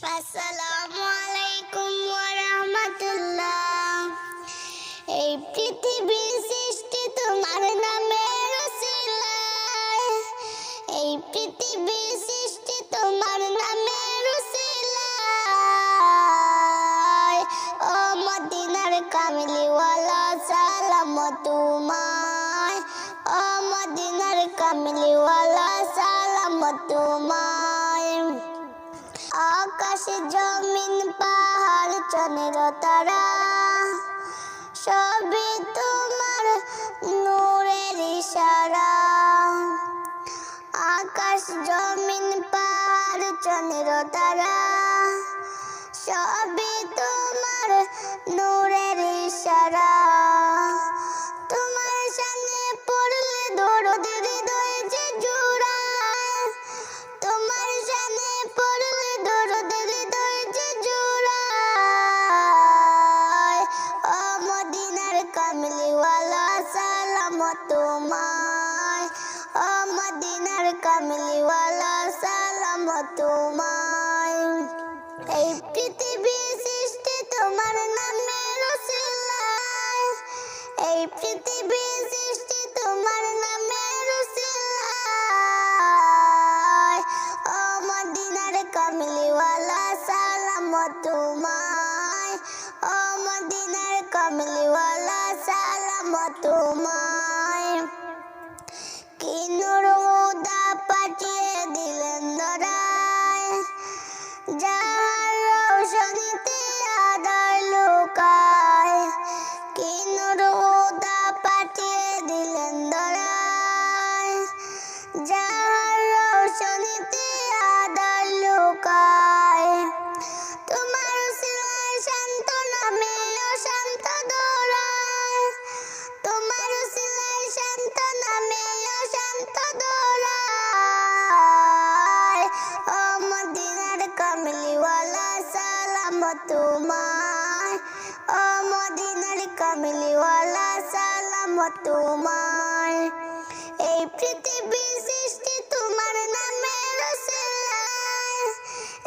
আসসালামু আলাইকুম এই পৃথিবী সৃষ্টি তোমার নামের উসিলায় এই পৃথিবী সৃষ্টি তোমার নামের উসিলায় ও মদিনার কামলিওয়ালা সালাম তোমায় ও মদিনার কামলিওয়ালা সালাম তোমায় আকাশ জমিন, পাহাড় চনের তারা। সবই তোমার নূরের ইশারা। আকাশ, জমিন, পাহাড় চনের তারা। সবই তোমার নূরের ইশারা। তোমায়। ও মদিনার কামলিওয়ালা, সালাম এই পৃথিবী সৃষ্টি তোমার নামে রসিলায় এই পৃথিবী সৃষ্টি তোমার নামে রসিলায় ও মদিনার কমলিওয়ালা, সালাম তোমায়। ও মদিনার কমলিওয়ালা, সালাম তোমায়। ও মদিনার কমলিওয়ালা সালাম তোমায় ও মদিনার কমলিওয়ালা সালাম তোমায় এই পৃথিবী সৃষ্টি তোমার নামে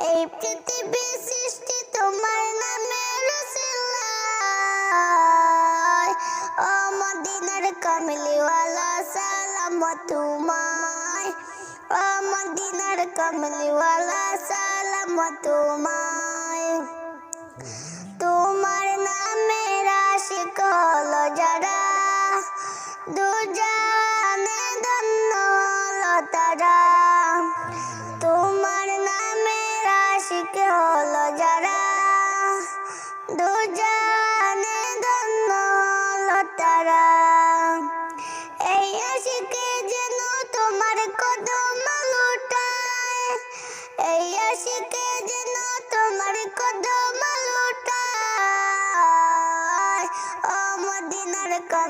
এই পৃথিবী সৃষ্টি তোমার নামে ও মদিনার কমলিওয়ালা সালাম তোমায় ও মদিনার কমলিওয়ালা সালাম তোমায়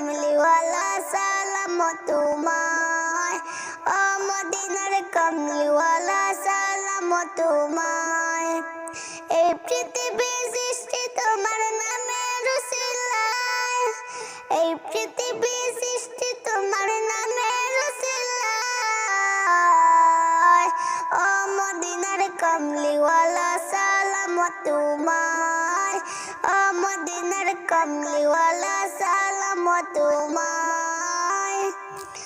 কমলিওয়ালা সালাম তোমায় ও মদিনার কমলিওয়ালা সালাম তোমায় এই পৃথিবী সৃষ্টি তোমার নামে রসিলায় এই পৃথিবী সৃষ্টি তোমার নামে রসিলায় ও মদিনার কমলিওয়ালা সালাম তোমায় ও মদিনার কমলিওয়ালা সালাম তোমায়